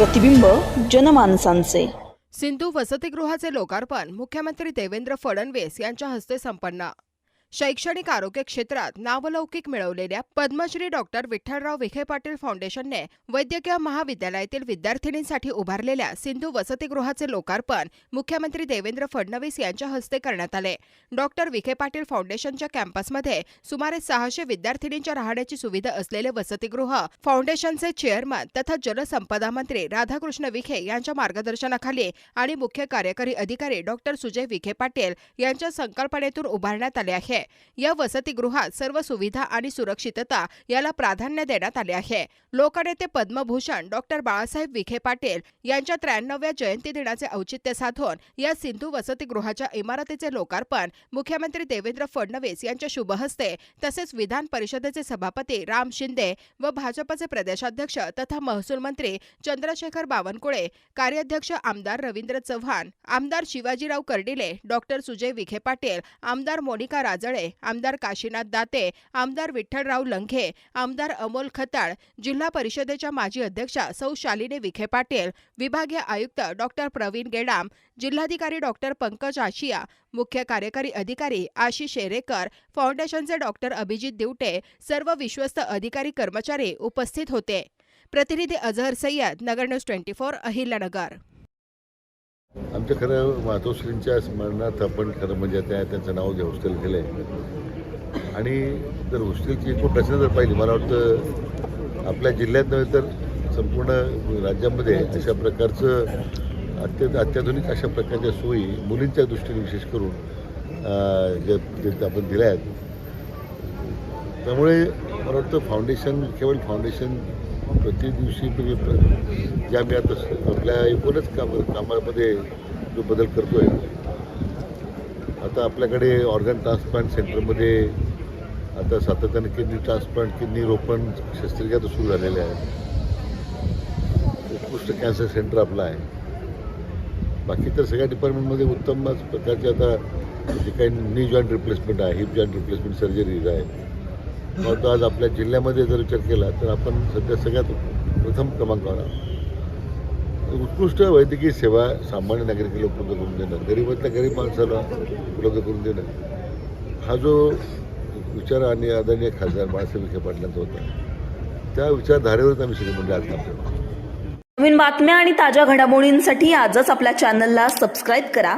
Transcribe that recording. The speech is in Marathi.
प्रतिबिंब जनमानसांचे. सिंधू वसतिगृहाचे लोकार्पण मुख्यमंत्री देवेंद्र फडणवीस यांच्या हस्ते संपन्न. शैक्षणिक आरोग्य क्षेत्रात नावलौकिक मिळवलेल्या पद्मश्री डॉक्टर विठ्ठलराव विखे पाटील फाउंडेशनने वैद्यकीय महाविद्यालयातील विद्यार्थिनींसाठी उभारलेल्या सिंधू वसतिगृहाचे लोकार्पण मुख्यमंत्री देवेंद्र फडणवीस यांच्या हस्ते करण्यात आले. डॉक्टर विखे पाटील फाउंडेशनच्या कॅम्पसमध्ये सुमारे सहाशे विद्यार्थिनींच्या राहण्याची सुविधा असलेले वसतिगृह फाउंडेशनचे चेअरमन तथा जलसंपदा मंत्री राधाकृष्ण विखे यांच्या मार्गदर्शनाखाली आणि मुख्य कार्यकारी अधिकारी डॉक्टर सुजय विखे पाटील यांच्या संकल्पनेतून उभारण्यात आले आहे. आहे. या वसतिगृहात सर्व सुविधा आणि सुरक्षितता याला प्राधान्य देण्यात आले आहे. लोकनेते पद्मभूषण डॉक्टर बाळासाहेब विखे पाटील यांच्या त्र्याण्णव्या जयंती दिनाचे औचित्य साधून या सिंधू वसतिगृहाच्या इमारतीचे लोकार्पण मुख्यमंत्री देवेंद्र फडणवीस यांच्या शुभहस्ते तसेच विधान परिषदेचे सभापती राम शिंदे व भाजपचे प्रदेशाध्यक्ष तथा महसूल मंत्री चंद्रशेखर बावनकुळे कार्याध्यक्ष आमदार रवींद्र चव्हाण आमदार शिवाजीराव कर्डिले डॉक्टर सुजय विखे पाटील आमदार मोनिका राजळे आमदार काशीनाथ दाते आमदार विठ्ठलराव लंघे आमदार अमोल खताळ जिल्हा परिषदेच्या माजी अध्यक्षा सौ शालिनी विखे पाटील विभागीय आयुक्त डॉक्टर प्रवीण गेडाम जिल्हाधिकारी डॉक्टर पंकज आशिया मुख्य कार्यकारी अधिकारी आशिष शेरेकर फाउंडेशनचे डॉक्टर अभिजित दिवटे सर्व विश्वस्त अधिकारी कर्मचारी उपस्थित होते. प्रतिनिधी Azhar Sayyad Nagar news twenty four Ahilyanagar. आमच्या खरं मातोश्रींच्या स्मरणार्थ आपण खरं म्हणजे त्या त्यांचं नाव जे हॉस्टेल केलं आहे आणि जर हॉस्टेलची एकूण रचना जर पाहिली मला वाटतं आपल्या जिल्ह्यात नव्हे तर संपूर्ण राज्यामध्ये अशा प्रकारचं अत्यंत अत्याधुनिक अशा प्रकारच्या सोयी मुलींच्या दृष्टीने विशेष करून जे जे आपण दिल्या आहेत त्यामुळे मला वाटतं फाउंडेशन केवळ फाउंडेशन प्रति दिवशी म्हणजे प्र- जे आम्ही आता आपल्या एकूणच काम कामामध्ये जो बदल करतोय. आता आपल्याकडे ऑर्गन ट्रान्सप्लांट सेंटरमध्ये आता सातत्याने किडनी ट्रान्सप्लांट किडनी रोपण शस्त्रक्रिया तर सुरू झालेल्या आहेत. उत्कृष्ट कॅन्सर सेंटर आपलं आहे. बाकी तर सगळ्या डिपार्टमेंटमध्ये उत्तमच प्रकारचे आता जे काही नी जॉईंट रिप्लेसमेंट आहे हिप जॉईंट रिप्लेसमेंट सर्जरीज आहे परंतु आज आपल्या जिल्ह्यामध्ये जर विचार केला तर आपण सध्या सगळ्यात प्रथम क्रमांकावर आहोत. उत्कृष्ट वैद्यकीय सेवा सामान्य नागरिकाला उपलब्ध करून देणं गरीबातल्या गरीब माणसाला उपलब्ध करून देणं. हा जो विचार आणि आदरणीय खासदार बाळासाहेब विखे पाटलांचा होता त्या विचारधारेवरच आम्ही सगळे म्हणजे आज नवीन बातम्या आणि ताज्या घडामोडींसाठी आजच आपल्या चॅनलला सबस्क्राईब करा.